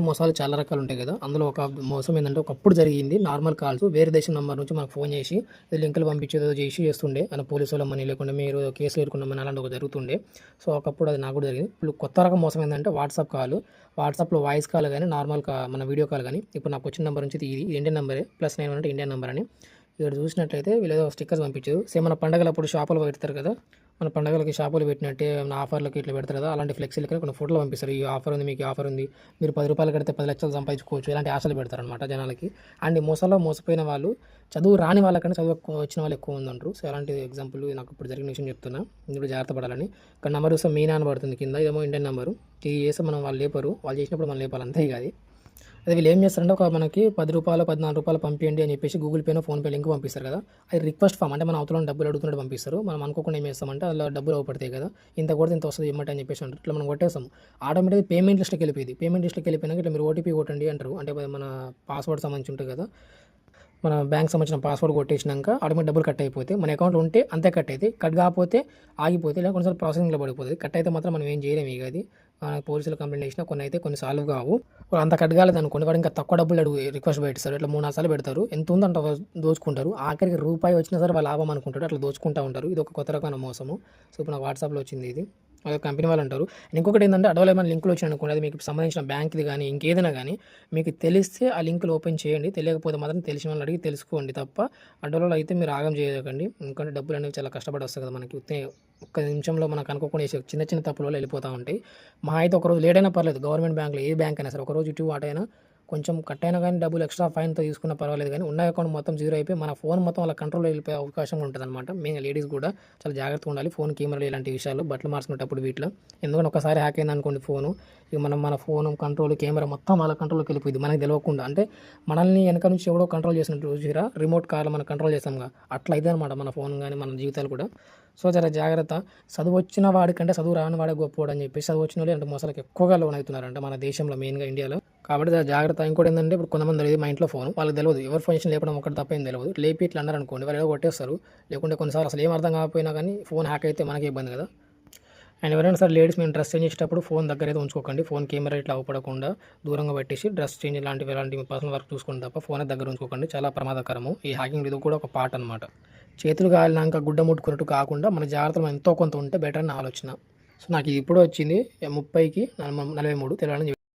మోసాలు చాలా రకాలు ఉంటాయి కదా. అందులో ఒక మోసం ఏంటంటే ఒకప్పుడు జరిగింది. Normal calls. వేరే దేశం నెంబర్ నుంచి మనకు ఫోన్ చేసి లింకులు పంపించేదో చేసి చేస్తుండే. అని పోలీసు వాళ్ళ మనీ లేకుండా మీరు కేసులు ఎదుర్కొన్నామని అలాంటి ఒక జరుగుతుండే. సో ఒకప్పుడు అది నాకు కూడా జరిగింది. ఇప్పుడు కొత్త రకం మోసం ఏంటంటే వాట్సాప్ కాల్. వాట్సాప్లో వాయిస్ కాల్ కానీ నార్మల్ కా మన వీడియో కాల్ కానీ ఇప్పుడు నాకు వచ్చిన నెంబర్ నుంచి ఇది ఇది ఇండియన్ నెంబరే ప్లస్ నైన్ అంటే ఇండియన్ నెంబర్ అని. ఇక్కడ చూసినట్లయితే వీళ్ళు ఏదో స్టిక్కర్స్ పంపించారు. సేమ్ మన పండగలప్పుడు షాపులు పెడతారు కదా. మన పండగలకి షాపులు పెట్టినట్టే మన ఆఫర్లకి ఇట్లా పెడతారు కదా. అలాంటి ఫ్లెక్సీలు కానీ కొన్ని ఫోటోలు పంపిస్తారు. ఈ ఆఫర్ ఉంది మీకు ఆఫర్ ఉంది. మీరు పది రూపాయలు కడితే పది లక్షలు సంపాదించుకోవచ్చు. ఇలాంటి ఆశలు పెడతారు అనమాట జనాలకి. అండ్ మోసాలో మోసపోయిన వాళ్ళు చదువు రాని వాళ్ళకంటే చదువు ఎక్కువ వచ్చిన వాళ్ళు ఎక్కువ ఉందంటారు సో అలాంటి ఎగ్జాంపుల్ నాకు ఇప్పుడు జరిగిన విషయం చెప్తున్నా. ఇప్పుడు జాగ్రత్త పడాలని. ఇక్కడ నెంబర్ చూస్తే మీనా అని పడుతుంది కింద. ఇదేమో ఇండియన్ నెంబరు ఇది చేస్తే మనం వాళ్ళు లేపరు. వాళ్ళు చేసినప్పుడు మనం లేపాలి. అంతే కాదు అదే వీళ్ళు ఏం చేస్తారంటే ఒక మనకి పది రూపాయలు పద్నాలుగు రూపాయలు పంపించండి అని చెప్పేసి గూగుల్ పేనో ఫోన్పే లింక్ పంపిస్తారు కదా. అది రిక్వెస్ట్ ఫామ్ అంటే మన అవతల డబ్బులు అడుగుతున్నట్టు పంపిస్తారు. మనం అనుకోకుండా ఏం చేస్తామంటే అలా డబ్బులు అవపడతాయి కదా. ఇంత కూడా ఇంత వస్తుంది ఇమ్మట అని చెప్పేసి అంటారు. ఇట్లా మనం కొట్టేస్తాం. ఆటోమేటిక్గా పేమెంట్ లిస్ట్కి వెళ్ళిపోయింది. పేమెంట్ లిస్ట్కి వెళ్ళిపోయినాక ఇట్లా మీరు ఓటీపీ కొట్టండి అంటారు. అంటే మన పాస్వర్డ్ సంబంధించి ఉంటుంది కదా. మన బ్యాంక్ సంబంధించిన పాస్వర్డ్ కొట్టేసినాక ఆటోమేటిక్ డబ్బులు కట్ అయిపోతే మన అకౌంట్లో ఉంటే అంతే కట్ అయితే కట్ కాకపోతే ఆగిపోతే లేదా కొన్నిసార్లు ప్రాసెసింగ్లో పడిపోతుంది కట్ అయితే మాత్రం మనం ఏం చేయలేము ఇక అది. మన పోలీసులు కంప్లైంట్ చేసినా కొన్ని అయితే కొన్ని సాల్వ్ కావు. అంత కట్ కాలేదు అనుకోండి వాడు ఇంకా తక్కువ డబ్బులు అడుగు రిక్వెస్ట్ పెట్టిస్తారు. ఇట్లా మూడు నాలుగు సార్లు పెడతారు. ఎంత ఉందంట దోచుకుంటారు? ఆఖరికి రూపాయి వచ్చినా సరే వాళ్ళు లాభం అనుకుంటారు అట్లా దోచుకుంటూ ఉంటారు. ఇది ఒక కొత్త రకమైన మోసము. సో ఇప్పుడు నాకు వాట్సాప్లో వచ్చింది ఇది. కంపెనీ వాళ్ళు అంటారు ఇంకొకటి ఏంటంటే అడవులు ఏమైనా లింకులు వచ్చిన అనుకోండి. అది మీకు సంబంధించిన బ్యాంక్ది కానీ ఇంకేదైనా కానీ మీకు తెలిస్తే ఆ లింకులు ఓపెన్ చేయండి. తెలియకపోతే మాత్రం తెలిసిన వాళ్ళని అడిగి తెలుసుకోండి తప్ప అడవులలో అయితే మీరు ఆగం చేయకండి. ఎందుకంటే డబ్బులు అనేవి చాలా కష్టపడి వస్తాయి కదా మనకి. ఒక్క నిమిషంలో మనకు అనుకోకుండా చిన్న చిన్న తప్పుల వల్ల వెళ్ళిపోతూ ఉంటాయి. మా అయితే ఒకరోజు లేట్ అయినా పర్లేదు. గవర్నమెంట్ బ్యాంకులో ఏ బ్యాంక్ అయినా సరే ఒకరోజు ఇటు వాటైనా కొంచెం కట్ అయినా కానీ డబ్బులు ఎక్స్ట్రా ఫైన్తో తీసుకున్న పర్వాలేదు కానీ ఉన్న అకౌంట్ మొత్తం జీరో అయిపోయి మన ఫోన్ మొత్తం వాళ్ళ కంట్రోల్ వెళ్ళిపోయే అవకాశం ఉంటుంది అనమాట మేము లేడీస్ కూడా చాలా జాగ్రత్తగా ఉండాలి. ఫోన్ కెమెరాలు ఇలాంటి విషయాలు బట్టలు మార్చుకునేటప్పుడు వీటిలో. ఎందుకంటే ఒకసారి హ్యాక్ అయింది అనుకోండి ఫోను ఇక మనం మన ఫోన్ కంట్రోల్ కెమెరా మొత్తం వాళ్ళ కంట్రోల్కి వెళ్ళిపోయింది. మనకి తెలియకుండా అంటే మనల్ని వెనక నుంచి ఎవడో కంట్రోల్ చేసినట్టు చూసిరా? రిమోట్ కార్లు మనం కంట్రోల్ చేస్తాంగా అట్లా అయితే అనమాట మన ఫోన్ కానీ మన జీవితాలు కూడా. సో జర జాగ్రత్త. చదువు వచ్చిన వాడికంటే చదువు రాని వాడే గొప్పవాడు అని చెప్పేసి చదువు వచ్చిన వాళ్ళు అంటే మోసాలకు ఎక్కువగా లోన్ అవుతున్నారంట మన దేశంలో మెయిన్గా ఇండియాలో కాబట్టి జాగ్రత్త ఇంకోటి ఏంటంటే ఇప్పుడు కొంతమంది తెలియదు మా ఇంట్లో ఫోన్ వాళ్ళకి తెలియదు. ఎవరు ఫంక్షన్ లేపడం ఒకటి తప్ప ఏం తెలియదు. లేపి ఇట్లా అన్నారు అనుకోండి వాళ్ళు ఏదో కొట్టేస్తారు. లేకుంటే కొన్నిసార్లు అసలు ఏం అర్థం కాకపోయినా కానీ ఫోన్ హ్యాక్ అయితే మనకి ఇబ్బంది కదా. అండ్ ఎవరైనా సరే లేడీస్ మేము డ్రెస్ చేంజ్ చేసేటప్పుడు ఫోన్ దగ్గర అయితే ఉంచుకోకండి. ఫోన్ కెమెరా ఇట్లా అవపడకుండా దూరంగా పెట్టేసి డ్రెస్ చేంజ్ ఇలాంటివి ఇలాంటి పర్సనల్ వర్క్ చూసుకోండి తప్ప ఫోన్ దగ్గర ఉంచుకోకండి. చాలా ప్రమాదకరము. ఈ హ్యాకింగ్ ఇది కూడా ఒక పార్ట్ అనమాట చేతులు కాలినాక గుడ్డ ముట్టుకున్నట్టు కాకుండా మన జాగ్రత్తలు ఎంతో కొంత ఉంటే బెటర్ అని ఆలోచన. సో నాకు ఇది ఇప్పుడు వచ్చింది ముప్పైకి నలభై మూడు తెలంగాణ